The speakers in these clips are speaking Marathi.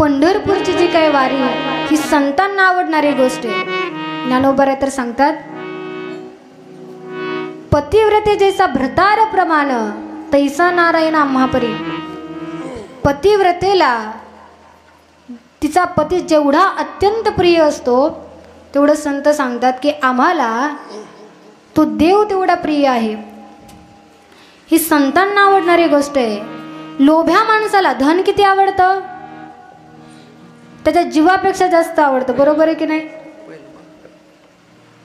पंढरपूरची जी काही वारी ही संतांना आवडणारी गोष्ट आहे. ज्ञानोबा तर सांगतात पतिव्रते जैसा भ्रतार प्रमाण तैसा नारायण आम्हापरी पतिव्रतेला तिचा पती जेवढा अत्यंत प्रिय असतो तेवढं संत सांगतात की आम्हाला तो देव तेवढा प्रिय आहे. ही संतांना आवडणारी गोष्ट आहे. लोभ्या माणसाला धन किती आवडतं? त्याच्या जीवापेक्षा जास्त आवडतं बरोबर आहे की नाही?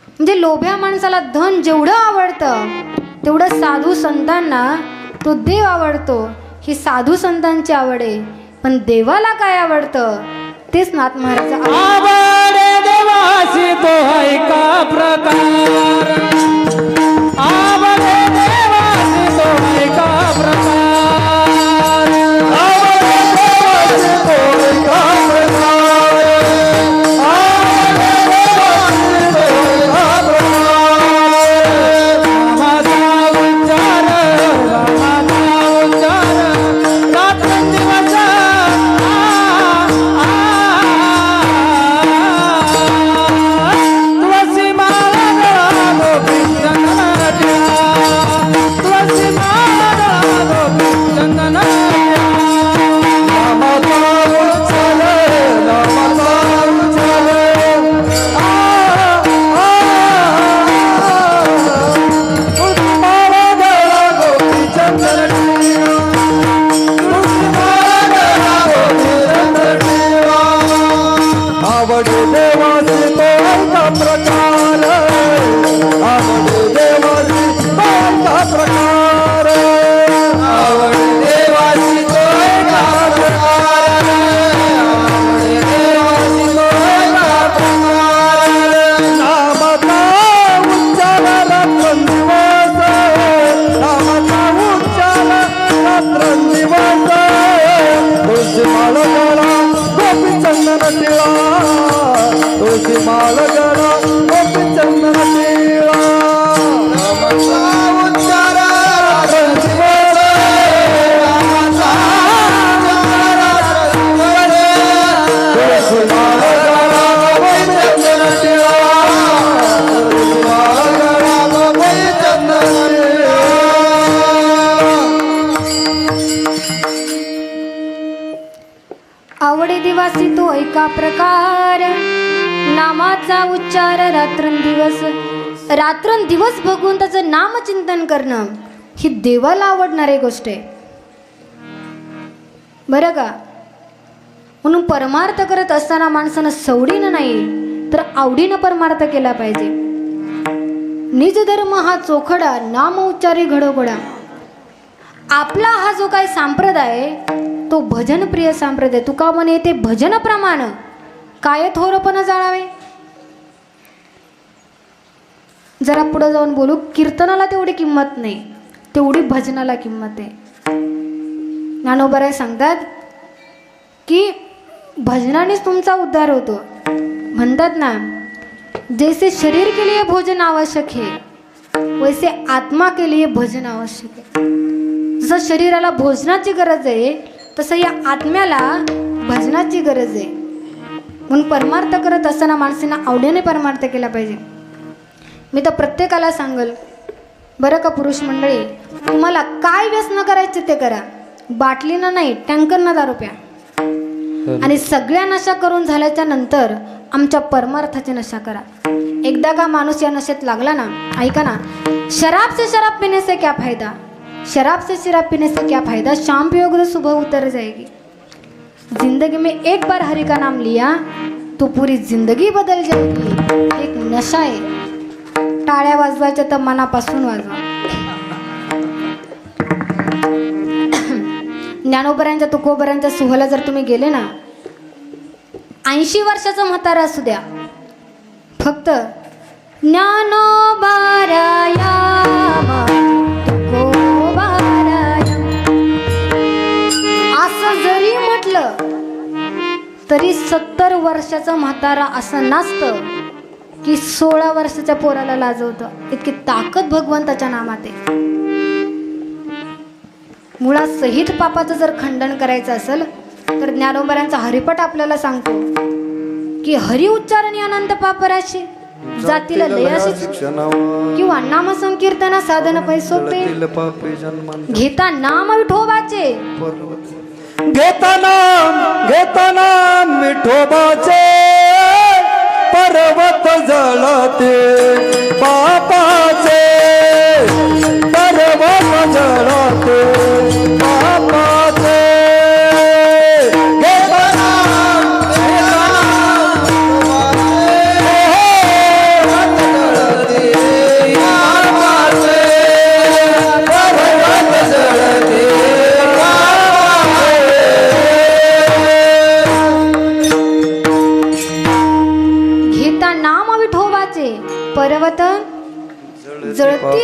म्हणजे लोभ्या माणसाला धन जेवढं आवडतं तेवढं साधू संतांना तो देव आवडतो. ही साधू संतांची आवड आहे. पण देवाला काय आवडतं? तेच नाथ महाराज देवासी तो प्रकार? आवडे आवडे दिवासी तो एका प्रकार. नामाचा उच्चार रात्रंदिवस. रात्रंदिवस बघून त्याचं नामचिंतन करणं ही देवाला आवडणारी गोष्ट आहे. बरं का? म्हणून परमार्थ करत असताना माणसानं सवडीनं नाही तर आवडीनं परमार्थ केला पाहिजे. निज धर्म हा चोखडा नाम उच्चारी घडोघडा. आपला हा जो काही संप्रदाय तो भजन प्रिय संप्रदाय. तुका म्हणे ते भजन प्रमाण काय थोरपण जाळावे जरा पुढे जाऊन बोलू. कीर्तनाला तेवढी किंमत नाही. तेवढी भजनाला किंमत आहे. ज्ञानोबराय सांगतात की भजनानेच तुमचा उद्धार होतो. म्हणतात ना जैसे शरीर के लिए भोजन आवश्यक है वैसे आत्मा के लिए भजन आवश्यक आहे जसं शरीराला भोजनाची गरज आहे तसं या आत्म्याला भजनाची गरज आहे. म्हणून परमार्थ करत असताना माणसांना आवडीने परमार्थ केला पाहिजे. मी तर प्रत्येकाला सांगल बरं का पुरुष मंडळी तुम्हाला काय व्यसन करायचे ते करा. बाटलीनं नाही टँकरनं दारू प्या. आणि सगळ्या नशा करून झाल्याच्यानंतर आमच्या परमार्थाची नशा करा. एकदा का माणूस या नशेत लागला ना ऐका ना शराब से शराब से क्या फायदा? शराब से शराब पीने से क्या फायदा? शाम पियोगे तो सुबह उतर जाएगी। जिंदगी में एक बार हरि का नाम लिया तो पूरी जिंदगी बदल जाएगी। एक नशा आहे टाळ्या वाजवायच्या तर मनापासून वाजवा। ज्ञानोबऱ्यांच्या तुकोबऱ्यांच्या सुहला जर तुम्ही गेले ना ऐंशी वर्षाचं म्हातारा असू द्या. फक्त ज्ञानोबारायाम म्हटलं तरी सत्तर वर्षाचं म्हातारा असं नसतं की सोळा वर्षाच्या पोराला लाजवतं. इतकी ताकद भगवंताच्या नामात आहे. मुळात सहित पापाचं जर खंडन करायचं असेल तर ज्ञानोबरांचा हरिपट आपल्याला सांगतो की हरि उच्चारणी अनंत पापराशी जातीला लयाशी किंवा नाम संकीर्तना साधन पै सोपे. जळतील पापी जन्मांत घेता नाम विठोबाचे. घेताना घेताना विठोबाचे. पर्वत जळते बापाचे पर्वत जळते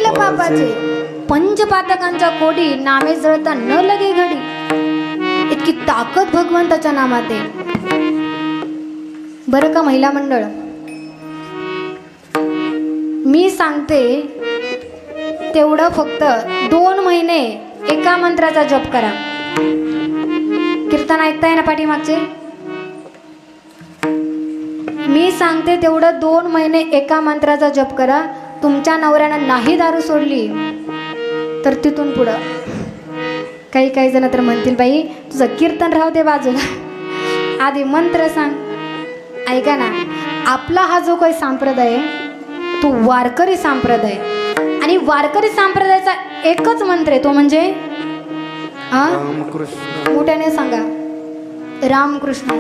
केलं पापाचे. पंचपातकांच्या कोडी नामे जळता न लगे घडी. इतकी ताकद भगवंताच्या नामात आहे. बरं का महिला मंडळ? मी सांगते तेवढं फक्त दोन महिने एका मंत्राचा जप करा. कीर्तन ऐकताय ना पाठीमागचे? मी सांगते तेवढं दोन महिने एका मंत्राचा जप करा. तुमच्या नवऱ्यानं नाही दारू सोडली तर तिथून पुढं. काही काही जण तर म्हणतील बाई तुझं कीर्तन राहू दे बाजूला. आधी मंत्र सांग. ऐका ना आपला हा जो काही संप्रदाय आहे, तो वारकरी संप्रदाय. आणि वारकरी संप्रदायाचा एकच मंत्र आहे तो म्हणजे हा मोठ्याने सांगा. रामकृष्ण.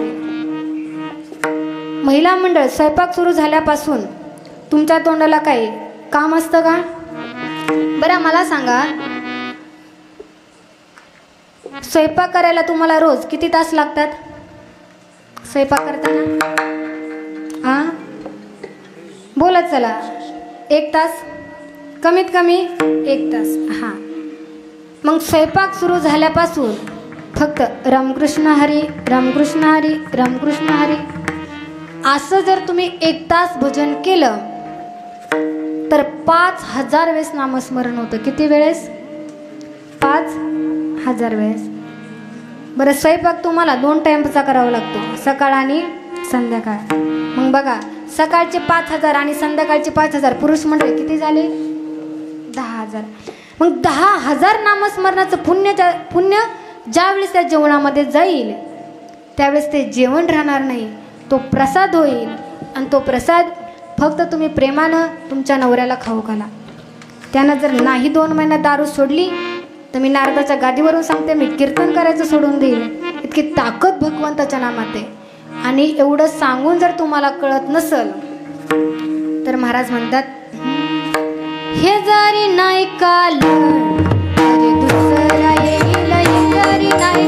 महिला मंडळ स्वयंपाक सुरू झाल्यापासून तुमच्या तोंडाला काही काम असतं का? बरं मला सांगा. स्वयंपाक करायला तुम्हाला रोज किती तास लागतात? स्वयंपाक करताना? हां बोलत चला. एक तास? कमीत कमी एक तास. हां. मग स्वयंपाक सुरू झाल्यापासून फक्त रामकृष्ण हरी रामकृष्ण हरी रामकृष्ण हरी. असं जर तुम्ही एक तास भजन केलं तर पाच हजार वेळेस नामस्मरण होतं. किती वेळेस? पाच हजार वेळेस. बरं स्वयंपाक तुम्हाला दोन टाईमचा करावा लागतो सकाळ आणि संध्याकाळ. मग बघा सकाळचे पाच हजार आणि संध्याकाळचे पाच हजार. पुरुष मंडळी किती झाले? दहा हजार. मग दहा हजार नामस्मरणाचं पुण्य ज्या पुण्य ज्यावेळेस त्या जेवणामध्ये जाईल त्यावेळेस ते जेवण राहणार नाही. तो प्रसाद होईल आणि तो प्रसाद फक्त तुम्ही प्रेमानं तुमच्या नवऱ्याला खाऊ घाला. त्यानं जर नाही दोन महिन्यात दारू सोडली तर मी नारदाच्या गादीवरून सांगते मी कीर्तन करायचं सोडून देईल इतकी ताकद भगवंताच्या नामात आहे. आणि एवढं सांगून जर तुम्हाला कळत नसल तर महाराज म्हणतात हे जरी नाही काल दुसरा येईल जरी नाही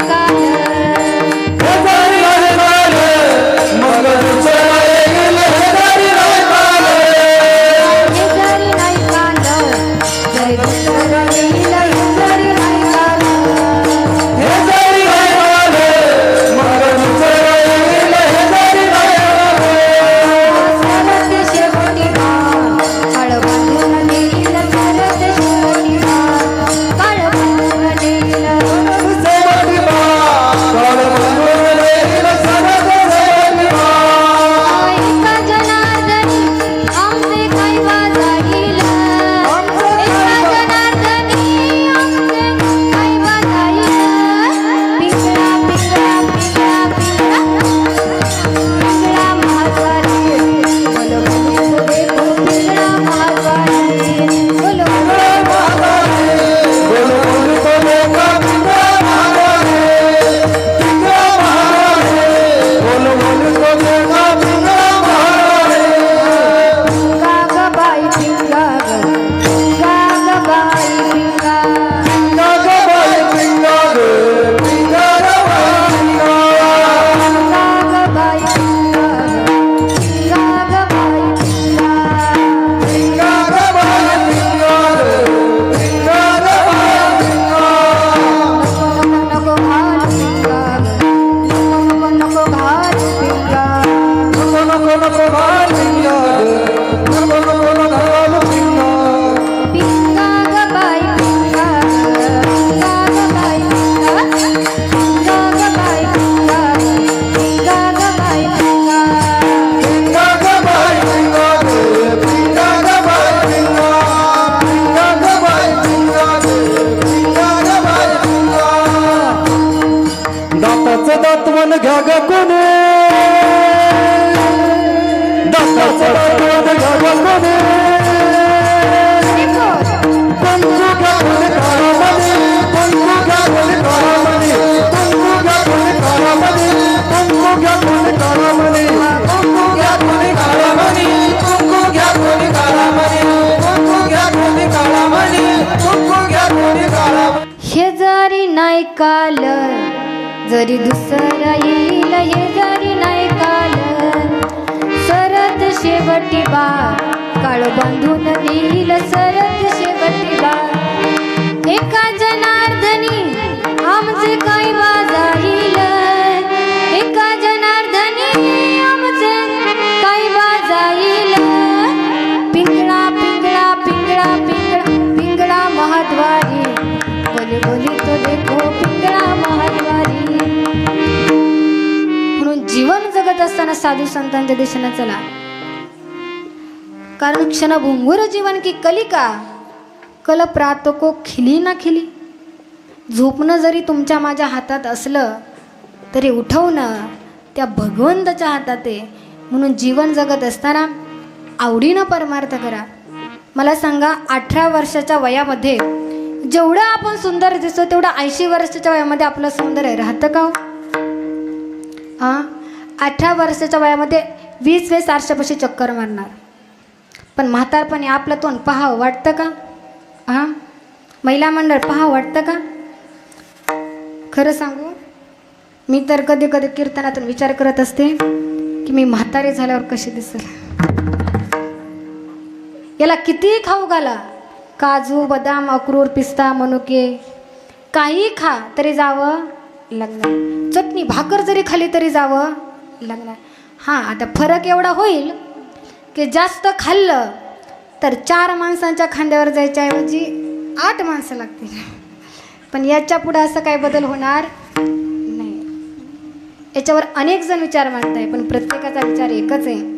दातवन घ्या ग कोणे? दाताचं दातवन घ्या ग पंचू घ्या पंचू घ्या पंचू घ्या पंचू घ्या घ्या घ्या घ्या घ्या नाही काल जरी दुसरा येईल ये जरी नाही काल सरत शेवटी बा. काळ बांधून येईल सरत शेवटी बा. एका जनार्दनी आमचे काय जाईल साधू संतांच्या दिशेनं चला. कारण क्षणभंगुर जीवन की कलिका कल प्रातको खिली ना खिली. झोपणं जरी तुमच्या माझ्या हातात असलं तरी उठवणं त्या भगवंताच्या हातात आहे. म्हणून जीवन जगत असताना आवडीनं परमार्थ करा. मला सांगा अठरा वर्षाच्या वयामध्ये जेवढं आपण सुंदर दिसतो तेवढं ऐंशी वर्षाच्या वयामध्ये आपलं सौंदर्य राहतं का हो? अठरा वर्षाच्या वयामध्ये वीस वेळेस आरशापाशी चक्कर मारणार. पण म्हातारपणी आपलं तोंड पहावं वाटतं का? हां महिला मंडळ पहावं वाटतं का? खरं सांगू मी तर कधी कधी कीर्तनातून विचार करत असते की मी म्हातारे झाल्यावर कशी दिसेल? याला कितीही खाऊ घाला. काजू बदाम अक्रोड पिस्ता मनुके काही खा तरी जावं लग्न. चटणी भाकर जरी खाली तरी जावं लग्न हां आता फरक एवढा होईल की जास्त खाल्लं तर चार माणसांच्या खांद्यावर जायच्याऐवजी आठ माणसं लागतील. पण याच्या पुढं असं काय बदल होणार नाही. याच्यावर अनेक जण विचार मांडत आहे पण प्रत्येकाचा विचार एकच आहे.